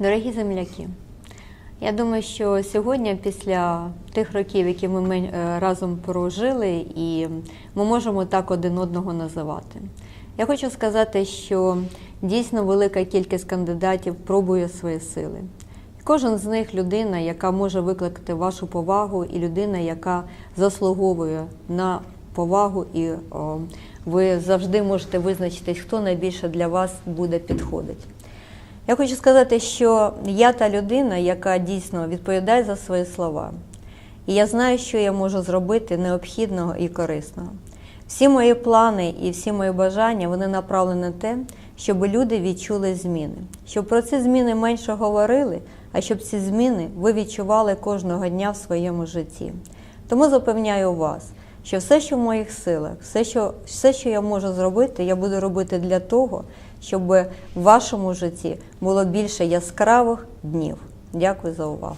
Дорогі земляки, я думаю, що сьогодні, після тих років, які ми е, разом прожили, і ми можемо так один одного називати. Я хочу сказати, що дійсно велика кількість кандидатів пробує свої сили. Кожен з них людина, яка може викликати вашу повагу, і людина, яка заслуговує на повагу, і о, ви завжди можете визначитись, хто найбільше для вас буде підходити. Я хочу сказати, що я та людина, яка дійсно відповідає за свої слова. І я знаю, що я можу зробити необхідного і корисного. Всі мої плани і всі мої бажання вони направлені на те, щоб люди відчули зміни, щоб про ці зміни менше говорили, а щоб ці зміни ви відчували кожного дня в своєму житті. Тому запевняю вас, що все, що в моїх силах, все, що, все, що я можу зробити, я буду робити для того, щоб в вашому житті було більше яскравих днів. Дякую за увагу.